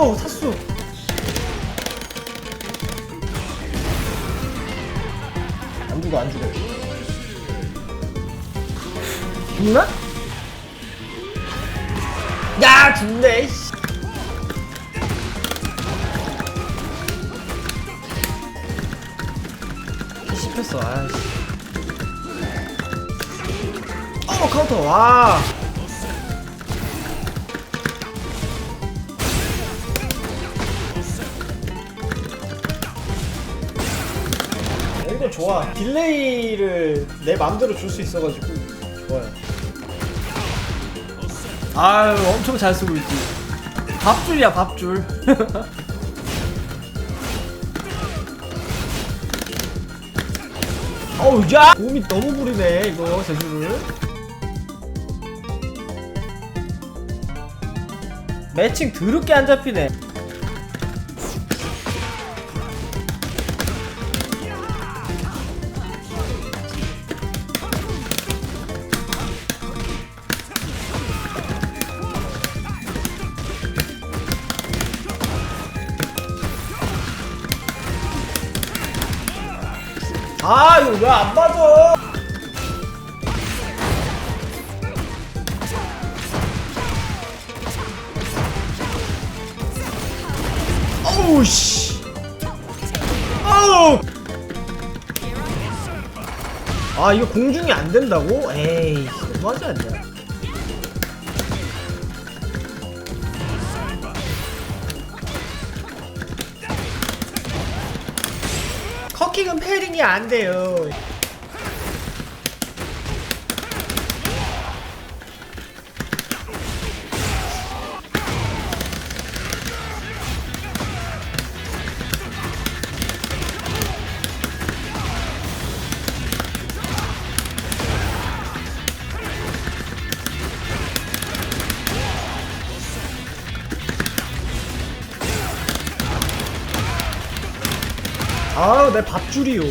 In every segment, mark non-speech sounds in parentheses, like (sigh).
오 타수 안 죽어 안 죽어. 죽나? 야 죽네 씨. 씹혔어 아이씨. 어 카운터. 와 좋아. 딜레이를 내 맘대로 줄 수 있어가지고 좋아요. 아유 엄청 잘 쓰고 있지. 밥줄이야 밥줄. (laughs) 어우 야! 몸이 너무 부리네 이거 제주를. 매칭 드럽게 안 잡히네 아 이거 왜 안 맞아? 어우 씨. 어우. 아 이거 공중이 안 된다고? 에이 너무하지 않냐 페링이 안 돼요. 아우 내 밥줄이요.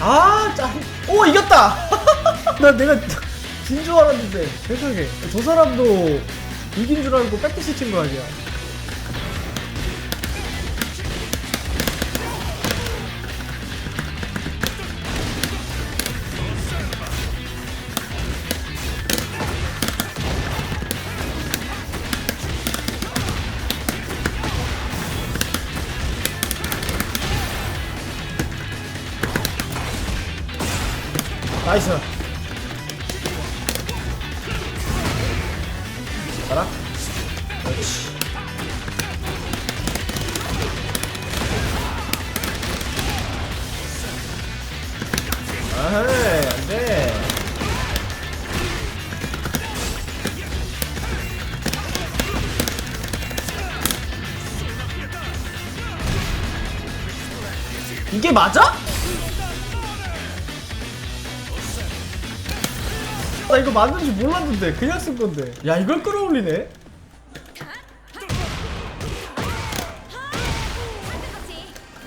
아, 짠. 오, 이겼다! (laughs) 나 내가 진 줄 알았는데. 세상에. 저 사람도 이긴 줄 알고 백피스 친거 아니야. 나이스. 가라. 그렇지. 아헤이, 안 돼. 이게 맞아? 나 이거 맞는지 몰랐는데. 그냥 쓴 건데. 야 이걸 끌어올리네?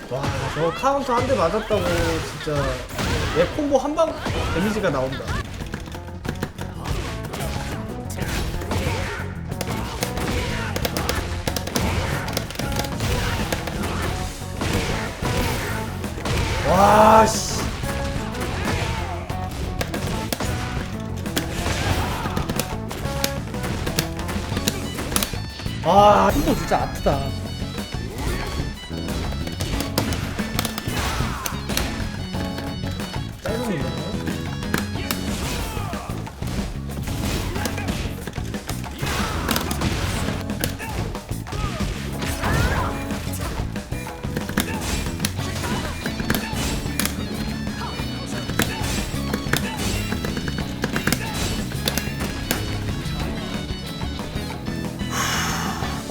와저 카운터 한 대 맞았다고 진짜. 내 콤보 한 방 데미지가 나온다. 와씨 아 이거 진짜 아프다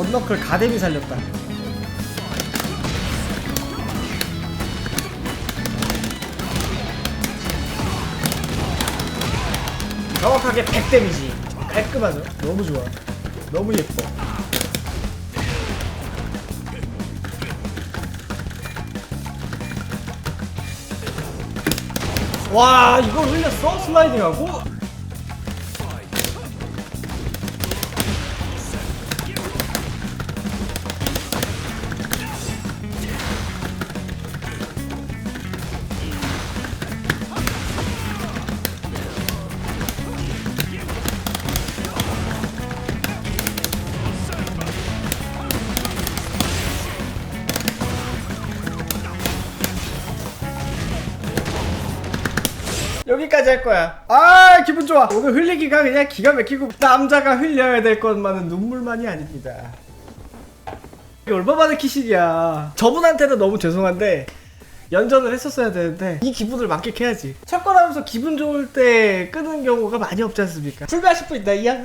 언너클 가데미 살렸다 정확하게 100 데미지 깔끔하죠? 너무 좋아 너무 예뻐 와 이걸 흘렸어? 슬라이딩하고? 여기까지 할 거야. 아 기분 좋아. 오늘 흘리기가 그냥 기가 막히고 남자가 흘려야 될 것만은 눈물만이 아닙니다. 얼마만에 키실이야. 저분한테는 너무 죄송한데 연전을 했었어야 되는데 이 기분을 만끽해야지. 첫걸하면서 기분 좋을 때 끄는 경우가 많이 없지 않습니까? 불배하실 분 있다 이야.